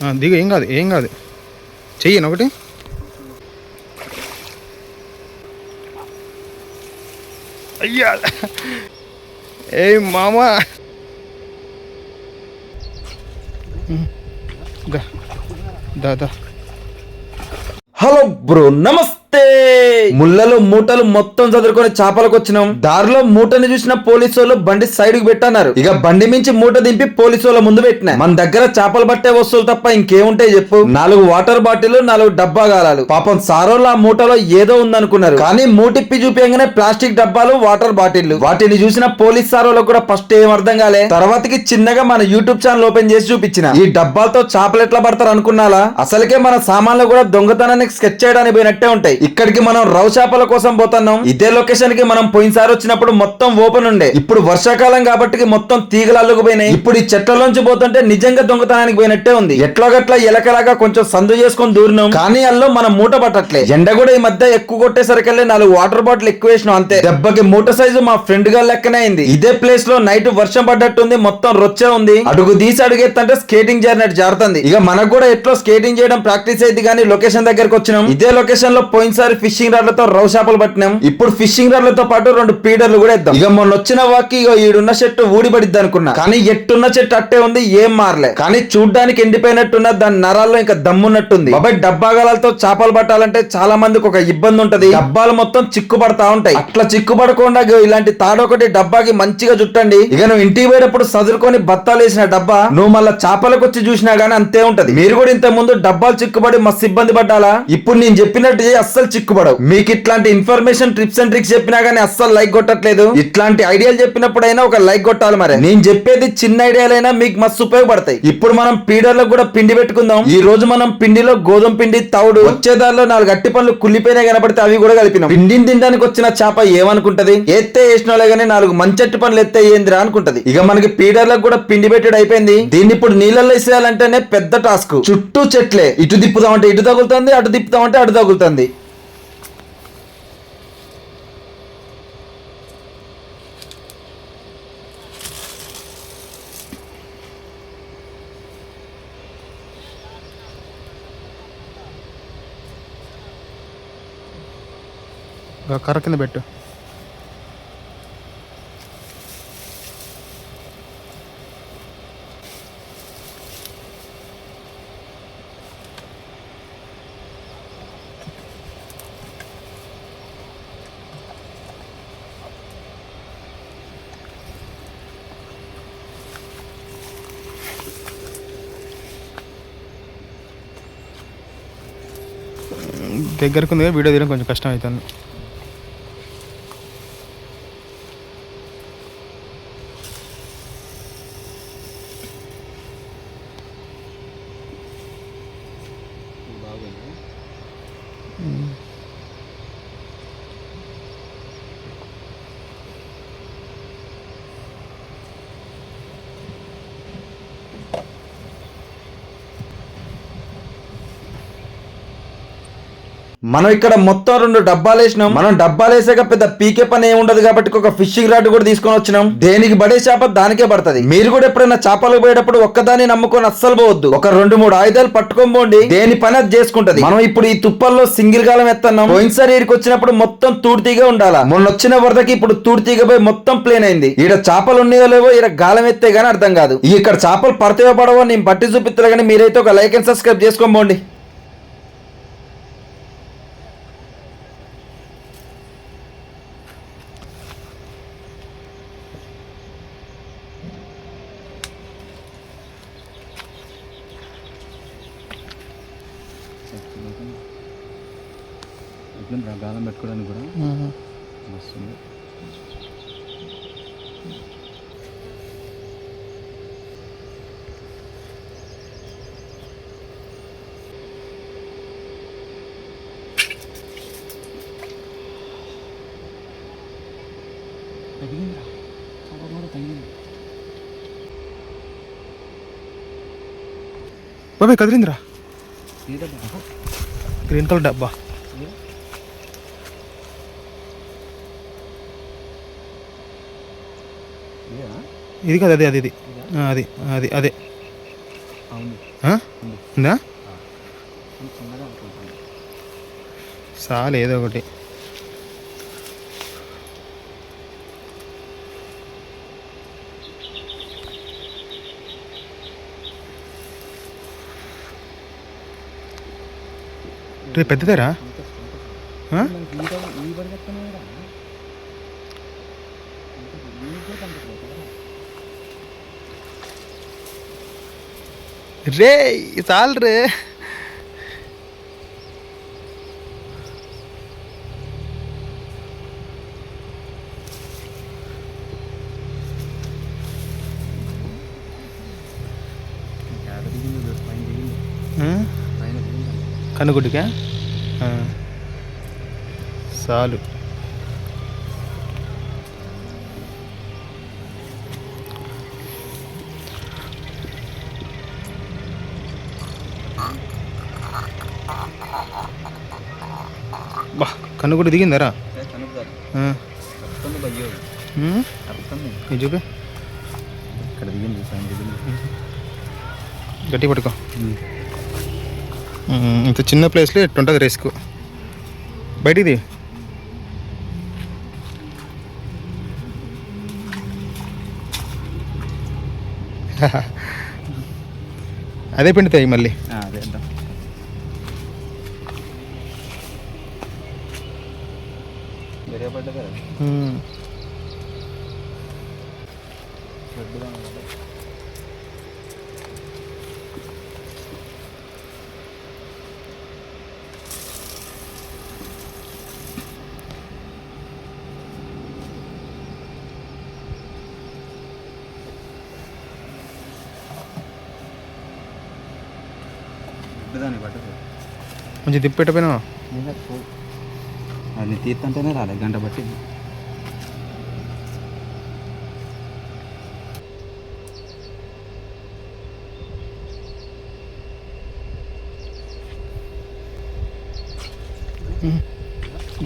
దిగు ఏం కాదు ఏం కాదు. చెయ్యను ఒకటి. అయ్యా. ఏ మామా. దాదా హలో బ్రో నమస్తే ముళ్ళలో మూటలు మొత్తం చదువుకొని చేపలకు వచ్చినాం దారిలో మూటని చూసిన పోలీసు వాళ్ళు బండి సైడ్కి పెట్టన్నారు. ఇక బండి మించి మూట దింపి పోలీసు వాళ్ళ ముందు పెట్టిన. మన దగ్గర చేపలు పట్టే వస్తువులు తప్ప ఇంకేముంటాయి చెప్పు? నాలుగు వాటర్ బాటిల్ నాలుగు డబ్బా గాలాలు. పాపం సారోళ్ళు ఆ మూటలో ఏదో ఉందనుకున్నారు. కానీ మూటిప్పి చూపించగానే ప్లాస్టిక్ డబ్బాలు వాటర్ బాటిల్ వాటిని చూసిన పోలీస్ సారోళ్ళకు కూడా ఫస్ట్ ఏం అర్థం కాలే. తర్వాతకి చిన్నగా మన యూట్యూబ్ ఛానల్ ఓపెన్ చేసి చూపించిన. ఈ డబ్బాలతో చేపలు ఎట్లా పడతారు అనుకున్నాలా అసలుకే మన సామాన్లు కూడా దొంగతనానికి స్కెచ్ చేయడానికి పోయినట్టే ఉంటాయి. ఇక్కడికి మనం రావు చేపల కోసం పోతున్నాం. ఇదే లొకేషన్కి మనం పోయినసారి వచ్చినప్పుడు మొత్తం ఓపెన్ ఉండే. ఇప్పుడు వర్షాకాలం కాబట్టి మొత్తం తీగలు అల్లుకుపోయినాయి. ఇప్పుడు ఈ చెట్లలోంచి పోతుంటే నిజంగా దొంగతనానికి పోయినట్టే ఉంది. ఎట్లాగట్లా ఎలకలాగా కొంచెం సందు చేసుకొని దూరినాం. కానీ అల్లో మనం మూట పట్టట్లే. ఎండ కూడా ఈ మధ్య ఎక్కువ కొట్టేసరికల్లే నాలుగు వాటర్ బాటిల్ ఎక్కువ వేసినాం అంతే. దెబ్బకి మూట సైజు మా ఫ్రెండ్గా లెక్కనే అయింది. ఇదే ప్లేస్లో నైట్ వర్షం పడ్డట్టుంది మొత్తం రొచ్చే ఉంది. అడుగు తీసి అడుగెత్తంటే స్కేటింగ్ చేరినట్టు జారుతుంది. ఇక మనకు కూడా ఎట్లో స్కేటింగ్ చేయడం ప్రాక్టీస్ అయింది కానీ లొకేషన్ దగ్గరకు వచ్చినాం. ఇదే లొకేషన్లో పోయినసారి ఫిషింగ్ రాడ్లతో రవ్ చేపలు పట్టినాం. ఇప్పుడు ఫిషింగ్ రాడ్లతో పాటు రెండు పీడర్లు కూడా ఇద్దాం ఇక మొన్న వచ్చిన వాకి ఇగో ఈడున్న చెట్టు ఊడిపడిద్ది అనుకున్నా. కానీ ఎట్టున్న చెట్టు అట్టే ఉంది ఏం మారలే. కానీ చూడ్డానికి ఎండిపోయినట్టున్న దాని నరాల్లో ఇంకా దమ్మున్నట్టుంది. బాబాయ్ డబ్బాగాలతో చేపలు పట్టాలంటే చాలా మందికి ఒక ఇబ్బంది ఉంటది. డబ్బాలు మొత్తం చిక్కుపడతా ఉంటాయి. అట్లా చిక్కు పడకుండా ఇగో ఇలాంటి తాడొకటి డబ్బాకి మంచిగా చుట్టండి. ఇక నువ్వు ఇంటికి పోయేటప్పుడు సదురుకొని బత్తాలు వేసిన డబ్బా నువ్వు మళ్ళా చేపలకు వచ్చి చూసినా గానీ అంతే ఉంటది. మీరు కూడా ఇంత ముందు డబ్బాలు చిక్కుబడి మస్తు ఇబ్బంది పడ్డాలా? ఇప్పుడు నేను చెప్పినట్టు అస్సలు చిక్కుపడవు మీకు ఇట్లాంటి ఇన్ఫర్మేషన్ ట్రిప్స్ అండ్ ట్రిక్స్ చెప్పినా గానీ అస్సలు లైక్ కొట్టట్లేదు. ఇట్లాంటి ఐడియాలు చెప్పినప్పుడైనా ఒక లైక్ కొట్టాలి మరి. నేను చెప్పేది చిన్న ఐడియాలైనా మీకు మస్తు ఉపయోగపడతాయి. ఇప్పుడు మనం పీడర్లకు కూడా పిండి పెట్టుకుందాం. ఈ రోజు మనం పిండిలో గోధుమ పిండి తౌడు వచ్చే దారిలో నాలుగు అట్టి పనులు కుళ్ళిపోయినా కనబడితే అవి కూడా కలిపినాం. పిండిని తినడానికి వచ్చిన చేప ఏమనుకుంటది? ఎత్తే వేసిన గానీ నాలుగు మంచట్టి పనులు ఎత్తే ఏందిరా అనుకుంటది. ఇక మనకి పీడర్లకు కూడా పిండి పెట్టడం అయిపోయింది. దీన్ని ఇప్పుడు నీళ్ళల్లో వేసేయాలంటేనే పెద్ద టాస్క్ చుట్టూ చెట్లే. ఇటు తిప్పుదామంటే ఇటు తగులుతుంది అటు తిప్పుదామంటే అటు తగులుతుంది. కర్ర కింద పెట్టు. దగ్గరకు ఉంది వీడియో తీయడం కొంచెం కష్టం అవుతుంది. మనం ఇక్కడ మొత్తం రెండు డబ్బాలు వేసినాం. మనం డబ్బాలు వేసాక పెద్ద పీకే పని ఏమి ఉండదు కాబట్టి ఒక ఫిషింగ్ రాడ్ కూడా తీసుకొని వచ్చినాం. దేనికి పడే చేప దానికే పడుతుంది. మీరు కూడా ఎప్పుడైనా చేపలకు పోయేటప్పుడు ఒక్కదాన్ని నమ్ముకొని అస్సలు పోవద్దు. ఒక రెండు మూడు ఆయుధాలు పట్టుకొని పోండి. దేని పని అది చేసుకుంటది. మనం ఇప్పుడు ఈ తుప్పల్లో సింగిల్ కాలం ఎత్తన్నాం. పోయినసారి ఇక్కడికి వచ్చినప్పుడు మొత్తం తూర్తిగా ఉండాలా? మొన్న వచ్చిన వరదకి ఇప్పుడు తూర్తిగా పోయి మొత్తం ప్లేన్ అయింది. ఈడ చేపలు ఉన్నాయో లేవో ఈడ గాలం ఎత్తే గానీ అర్థం కాదు. ఇక్కడ చేపలు పడతాయో పడవో నేను పట్టి చూపిస్తారు కానీ మీరైతే ఒక లైక్ అండ్ సబ్స్క్రైబ్ చేసుకోండి ఎట్లుంది గాలం పెట్టుకోవడానికి కూడా. వస్తుంది తగిలిందిరా. చాలా కూడా తగిలింది. బాబాయ్ కదిలిందిరా. ఏదో గ్రీన్ కలర్ డబ్బా. ఇది కాదు అదే అది ఇది అది అది అదే? ఉందా. చాలు ఏదో ఒకటి. పెద్దదేరా ఆ? మనకి ఈ పడి- ఈ పడి చెప్తానే రా నీకు కూడా కనిపించలేదు కదరా? రే చాలు రే ఏడ దిగింది చూడు, పైన దిగింది ఆ? పైన దిగింది కనుగుడ్డుకా. చాలు బా కనుగుడ్డు దిగిందరా చూపి ఇక్కడ దిగింది గట్టి పట్టుకో. ఇంత చిన్న ప్లేస్లో ఎట్టుంటుంది రిస్క్? బయటిది? అదే పిండుతాయి మళ్ళీ ఆ, అదే ఇద్దాం వేరే పడ్డా కదా ఉమ్. రెడ్గా ఉంది. కొంచెం తిప్పెట్టపోయినా అది తీర్థంటేనే రాలే గంట పట్టింది.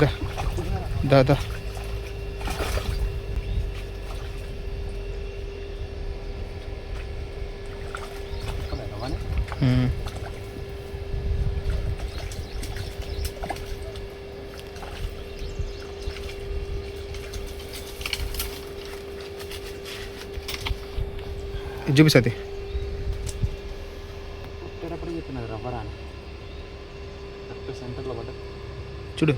దా దా దా. చూపిస్తుంది. చూడు.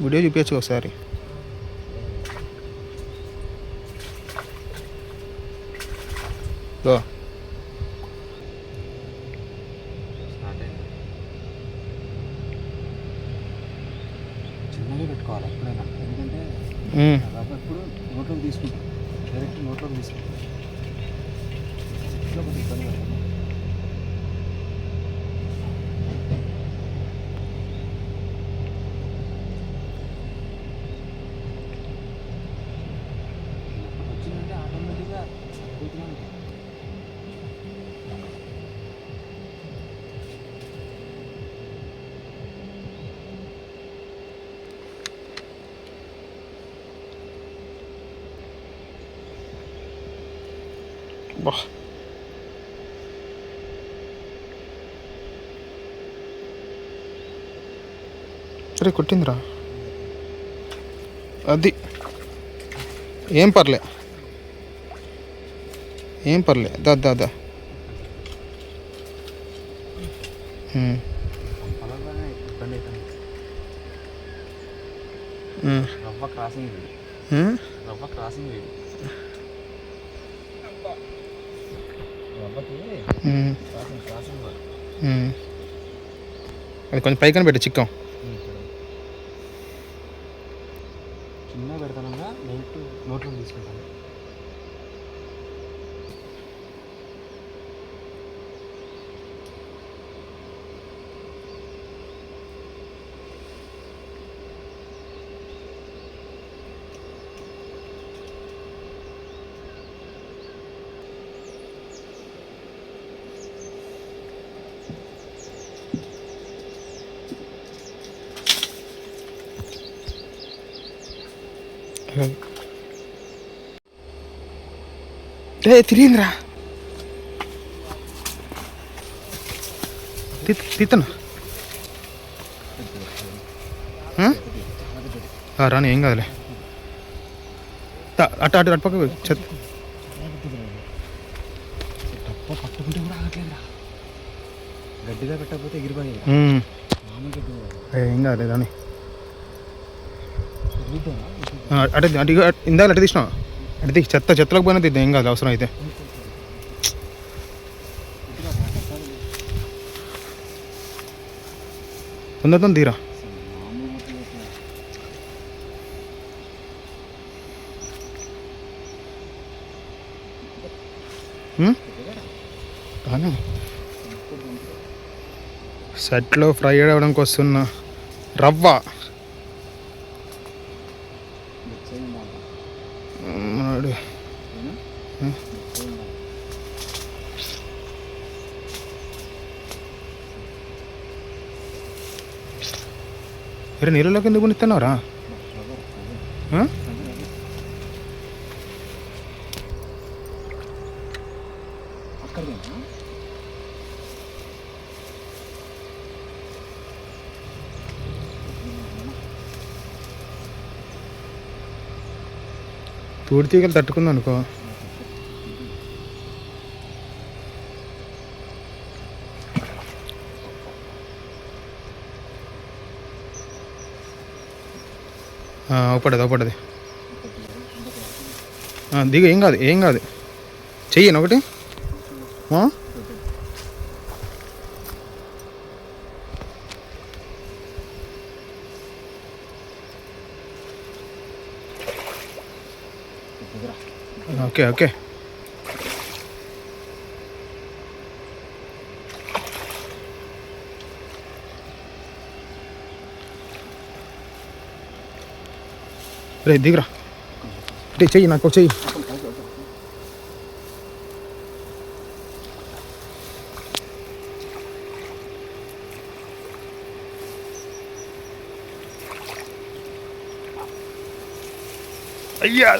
వీడియో చూపించచ్చు ఒకసారి. గో స్టార్ట్ అయింది చిన్నగా పెట్టుకోవాలి ఎప్పుడైనా ఎందుకంటే ఎప్పుడు నోట్లోకి తీసుకుంటాం. డైరెక్ట్ నోట్లోకి తీసుకుంటాం. ఇట్లా కొద్దిగా ఇబ్బంది పడతాం బా సరే కొట్టిందిరా. అది. ఏం పర్లే. ఏం పర్లే. దా దా దా. రవ్వ క్రాసింగ్. రవ్వ క్రాసింగ్ అది కొంచెం పైకని పెట్టు చిక్కం. రే తిరిగిందిరా. తీతను రాని ఏం కాదులే. అటు అటు అటు పక్క చెత్త. పట్టుకుంటే కూడా ఆగట్లేదురా. గడ్డిగా పెట్టకపోతే ఎగిరిపోయేది. ఏ, కాదులే రాని. అటు అటు ఇందాక అటు తీసినా అటు చెత్త చెత్తలకు పోయినా తిద్దాం ఏం కాదు అవసరం అయితే. తొందరతో తీరా. కానీ? సెట్లో ఫ్రై అవ్వడానికి వస్తున్న రవ్వ. అరే నీళ్ళలోకి ఎందుకు నిస్తున్నావురా ఆ? అక్కడికేనా తూడి తీగలు తట్టుకుంది అనుకో అవపడదు. దిగు ఏం కాదు ఏం కాదు. చెయ్యను ఒకటి. Okay okay. రే దిగురా. అంటే చెయ్యి నాకు చెయ్యి. అయ్యా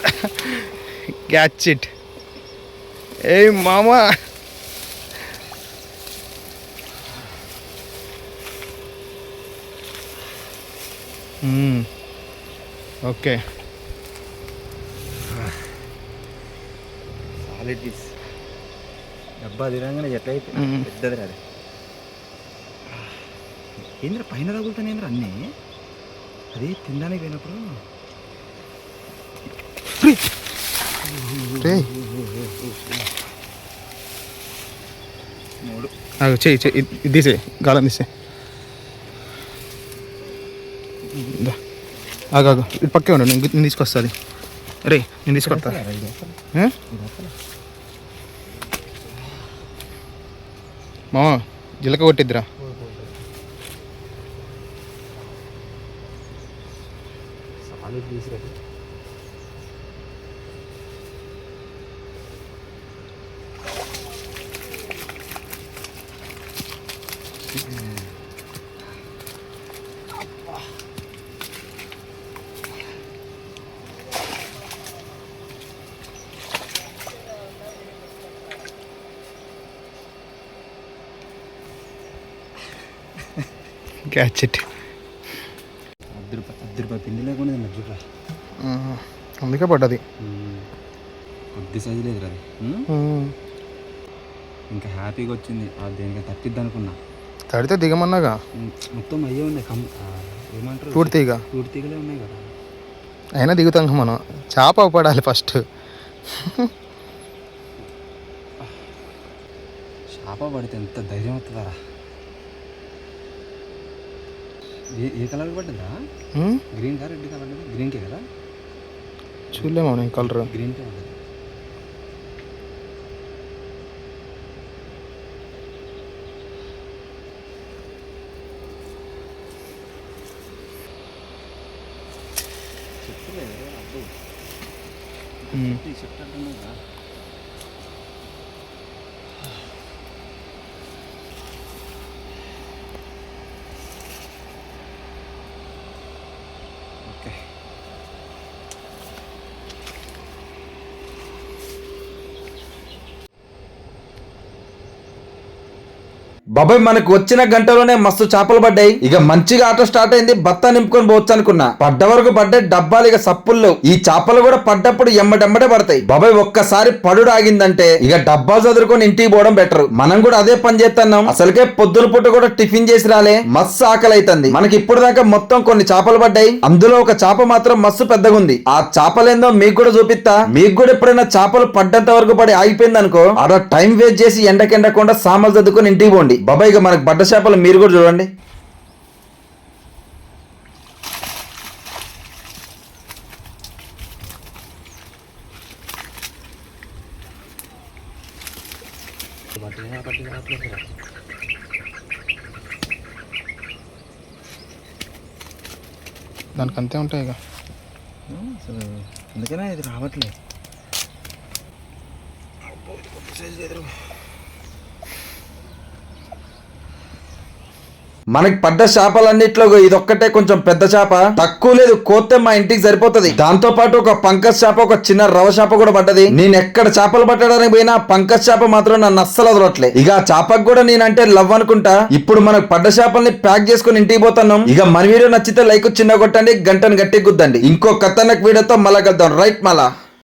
క్యాచ్ ఇట్ ఏ మామా ఓకే పీస్ డబ్బా తిరగానే ఎట్లయితే మ్మ్. పెద్దది రాదు ఏంద్ర పైన తగులుతానేంద్ర అన్నీ? అది తినడానికి పోయినప్పుడు. మూడు. ఇది- ఇది తీసే గాలం తీసే. ఆగు ఇటు పక్కే ఉండు నేను నేను తీసుకొస్తాది రే నేను తీసుకొస్తా. మామ జిలక కొట్టిద్దిరా. సాలిడ్ క్యాచ్ ఇట్ పిండి లేకుండా అందుకే పడ్డది. కొద్ది సైజు లేదు అది. ఇంకా హ్యాపీగా వచ్చింది. ఆ దేనికి తట్టిద్ది అనుకున్నా. తడితే దిగమన్నాగా? మొత్తం అయ్యే ఉన్నాయి కం ఆ, ఏమంటారు? తూడి తీగ. తూడి తీగలే ఉన్నాయి కదా. అయినా దిగుతాం మనం. చేప పడాలి ఫస్ట్ చేప పడితే ఎంత ధైర్యం అవుతుందా ఏ కలర్ పడ్డదా? గ్రీన్ కా రెడ్ కా పడ్డదా గ్రీన్కే కదా? చూడలేము నేను కలర్. గ్రీన్కే పడ్డది ఉమ్. చెప్తా అంటున్నావు బాబాయ్ మనకు వచ్చిన గంటలోనే మస్తు చేపలు పడ్డాయి. ఇక మంచిగా ఆట స్టార్ట్ అయింది బత్తా నింపుకొని పోవచ్చు అనుకున్నా. పడ్డ వరకు పడ్డాయి డబ్బాలు ఇక సప్పుల్లో ఈ చేపలు కూడా పడ్డప్పుడు ఎమ్మటెమ్మటే పడతాయి. బాబాయ్ ఒక్కసారి పడుడు ఆగిందంటే ఇక డబ్బాలు చదువుకొని ఇంటికి పోవడం బెటర్. మనం కూడా అదే పని చేస్తున్నాం అసలుకే పొద్దున పూట కూడా టిఫిన్ చేసి రాలే. మస్తు ఆకలి అవుతుంది మనకి ఇప్పుడు దాకా మొత్తం కొన్ని చేపలు పడ్డాయి. అందులో ఒక చేప మాత్రం మస్తు పెద్దగా ఉంది ఆ చేపలేందో మీకు కూడా చూపిస్తా. మీకు కూడా ఎప్పుడైనా చేపలు పడ్డంత వరకు పడి ఆగిపోయింది అనుకో ఆడ టైం వేస్ట్ చేసి ఎండకెండకుండా సామాన్లు చదువుకొని ఇంటికి పోండి. బాబాయ్ ఇక మనకు పడ్డ చేపలు మీరు కూడా చూడండి. దానికి అంతే ఉంటాయి ఇక. అసలు అందుకనే ఇది రావట్లేదు మనకి పడ్డ చేపలన్నిట్లో ఇదొక్కటే కొంచెం పెద్ద చేప. తక్కువ లేదు కోతే మా ఇంటికి సరిపోతుంది. దాంతో పాటు ఒక పంకజ్ చేప ఒక చిన్న రవ చేప కూడా పడ్డది. నేను ఎక్కడ చేపలు పట్టడానికి పోయినా పంకజ్ చేప మాత్రం నన్ను అస్సలు వదలట్లే. ఇక ఆ చేపకు కూడా నేనంటే లవ్ అనుకుంటా. ఇప్పుడు మనకు పడ్డ చేపల్ని ప్యాక్ చేసుకుని ఇంటికి పోతున్నాం. ఇక మన వీడియో నచ్చితే లైక్ చిన్న కొట్టండి గంటను గట్టి గుద్దండి ఇంకో కథనకు వీడియోతో మళ్ళా కలుద్దాం. రైట్ మళ్ళా.